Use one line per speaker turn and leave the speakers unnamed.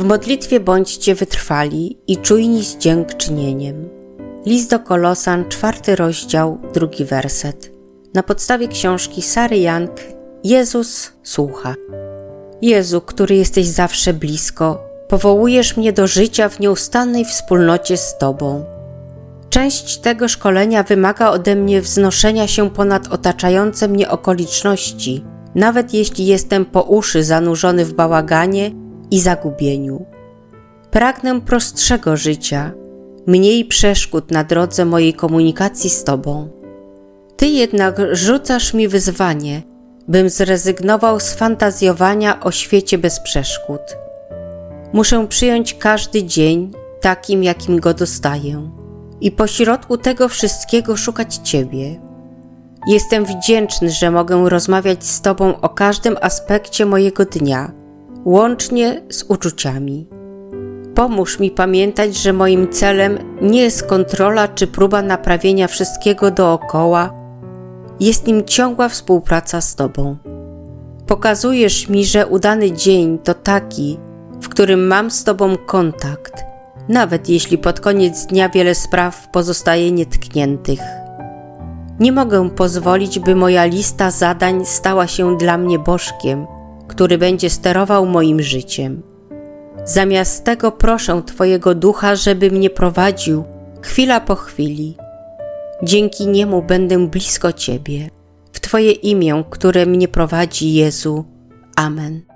W modlitwie bądźcie wytrwali i czujni z dziękczynieniem. List do Kolosan, czwarty rozdział, drugi werset. Na podstawie książki Sary Young Jezus słucha. Jezu, który jesteś zawsze blisko, powołujesz mnie do życia w nieustannej wspólnocie z Tobą. Część tego szkolenia wymaga ode mnie wznoszenia się ponad otaczające mnie okoliczności, nawet jeśli jestem po uszy zanurzony w bałaganie i zagubieniu. Pragnę prostszego życia, mniej przeszkód na drodze mojej komunikacji z Tobą. Ty jednak rzucasz mi wyzwanie, bym zrezygnował z fantazjowania o świecie bez przeszkód. Muszę przyjąć każdy dzień takim, jakim go dostaję i pośrodku tego wszystkiego szukać Ciebie. Jestem wdzięczny, że mogę rozmawiać z Tobą o każdym aspekcie mojego dnia, łącznie z uczuciami. Pomóż mi pamiętać, że moim celem nie jest kontrola czy próba naprawienia wszystkiego dookoła, jest nim ciągła współpraca z Tobą. Pokazujesz mi, że udany dzień to taki, w którym mam z Tobą kontakt, nawet jeśli pod koniec dnia wiele spraw pozostaje nietkniętych. Nie mogę pozwolić, by moja lista zadań stała się dla mnie bożkiem, który będzie sterował moim życiem. Zamiast tego proszę Twojego ducha, żeby mnie prowadził chwila po chwili. Dzięki niemu będę blisko Ciebie. W Twoje imię, które mnie prowadzi, Jezu. Amen.